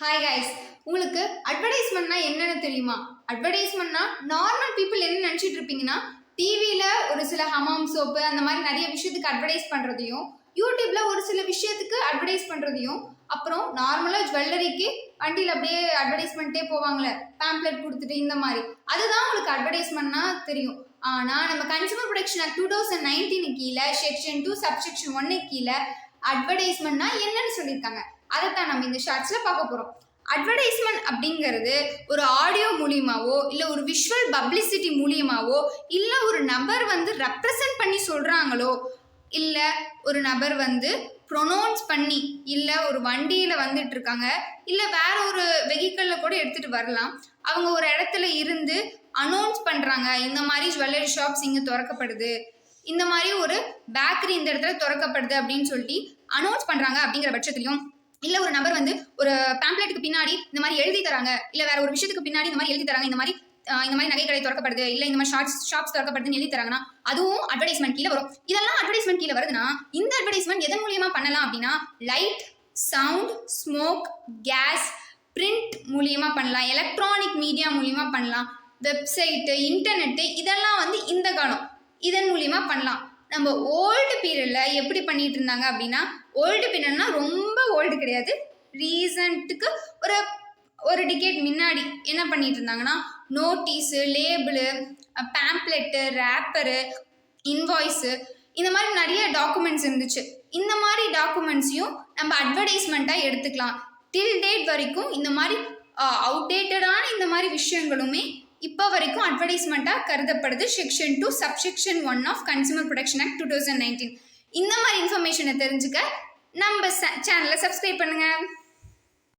Hi guys உங்களுக்கு அட்வர்டைஸ்மெண்ட்னா என்னென்னு தெரியுமா? அட்வர்டைஸ்மெண்ட்னா நார்மல் பீப்புள் என்ன நினச்சிட்டு இருப்பீங்கன்னா டிவியில் ஒரு சில ஹமாம் சோப்பு அந்த மாதிரி நிறைய விஷயத்துக்கு அட்வர்டைஸ் பண்ணுறதையும் யூடியூப்பில் ஒரு சில விஷயத்துக்கு அட்வர்டைஸ் பண்ணுறதையும் அப்புறம் நார்மலாக ஜுவல்லரிக்கு வண்டியில் அப்படியே அட்வர்டைஸ்மெண்ட்டே போவாங்களே பேம்ப்ளெட் கொடுத்துட்டு இந்த மாதிரி. அதுதான் உங்களுக்கு அட்வர்டைஸ்மெண்ட்னா தெரியும். ஆனால் நம்ம consumer protection act two thousand nineteen கீழே செக்ஷன் டூ சப்செக்ஷன் ஒன்னு கீழே அட்வர்டைஸ்மெண்ட்னா என்னன்னு சொல்லியிருக்காங்க. அதைத்தான் நம்ம இந்த ஷார்ட்ஸில் பார்க்க போகிறோம் அட்வர்டைஸ்மெண்ட் அப்படிங்கிறது ஒரு ஆடியோ மூலியமாவோ இல்லை ஒரு விஷுவல் பப்ளிசிட்டி மூலியமாவோ இல்லை ஒரு நபர் வந்து ரெப்ரசன்ட் பண்ணி சொல்கிறாங்களோ இல்லை ஒரு நபர் வந்து ப்ரொனவுன்ஸ் பண்ணி இல்லை ஒரு வண்டியில் வந்துட்டு இருக்காங்க இல்லை வேற ஒரு வெஹிக்கிளில் கூட எடுத்துகிட்டு வரலாம். அவங்க ஒரு இடத்துல இருந்து அனௌன்ஸ் பண்ணுறாங்க இந்த மாதிரி ஜுவல்லரி ஷாப்ஸ் இங்கே திறக்கப்படுது இந்த மாதிரி ஒரு பேக்கரி இந்த இடத்துல திறக்கப்படுது அப்படின்னு சொல்லிட்டு அனௌன்ஸ் பண்ணுறாங்க அப்படிங்கிற பட்சத்துலையும் இல்லை ஒரு நபர் வந்து ஒரு பேம்ப்ளெட்டுக்கு பின்னாடி இந்த மாதிரி எழுதி தராங்க. இல்லை வேற ஒரு விஷயத்துக்கு பின்னாடி இந்த மாதிரி எழுதி தராங்க. இந்த மாதிரி இந்த மாதிரி நகை கடை திறக்கப்படுது. இல்லை இந்த மாதிரி ஷார்ட்ஸ் ஷாப்ஸ் திறக்கப்படுதுன்னு எழுதி தராங்கன்னா அதுவும் அட்வர்டைஸ்மெண்ட் கீழே வரும். இதெல்லாம் அட்வர்டைஸ்மெண்ட் கீழே வருதுன்னா இந்த அட்வர்டைஸ்மெண்ட் எதன் மூலியமா பண்ணலாம் அப்படின்னா light sound smoke gas print மூலியமா பண்ணலாம். எலக்ட்ரானிக் மீடியா மூலியமா பண்ணலாம். வெப்சைட்டு இன்டர்நெட்டு இதெல்லாம் வந்து இந்த காலம். இதன் மூலியமா பண்ணலாம். நம்ம ஓல்டு பீரியடில் எப்படி பண்ணிட்டு இருந்தாங்க அப்படின்னா ஓல்டு பீரியட்னா ரொம்ப ஓல்டு கிடையாது. ரீசண்ட்டுக்கு ஒரு ஒரு டிகேட் முன்னாடி என்ன பண்ணிட்டு இருந்தாங்கன்னா notice label pamphlet wrapper invoice இந்த மாதிரி நிறைய டாக்குமெண்ட்ஸ் இருந்துச்சு. இந்த மாதிரி டாக்குமெண்ட்ஸையும் நம்ம அட்வர்டைஸ்மெண்ட்டாக எடுத்துக்கலாம். டில் டேட் வரைக்கும் இந்த மாதிரி அவுடேட்டடான இந்த மாதிரி விஷயங்களுமே இப்போ வரைக்கும் அட்வர்டைஸ்மெண்ட்டாக கருதப்படுது section two subsection one of consumer protection act two thousand nineteen இந்த மாதிரி இன்ஃபர்மேஷனை தெரிஞ்சுக்க நம்ம சேனலை சப்ஸ்கிரைப் பண்ணுங்கள்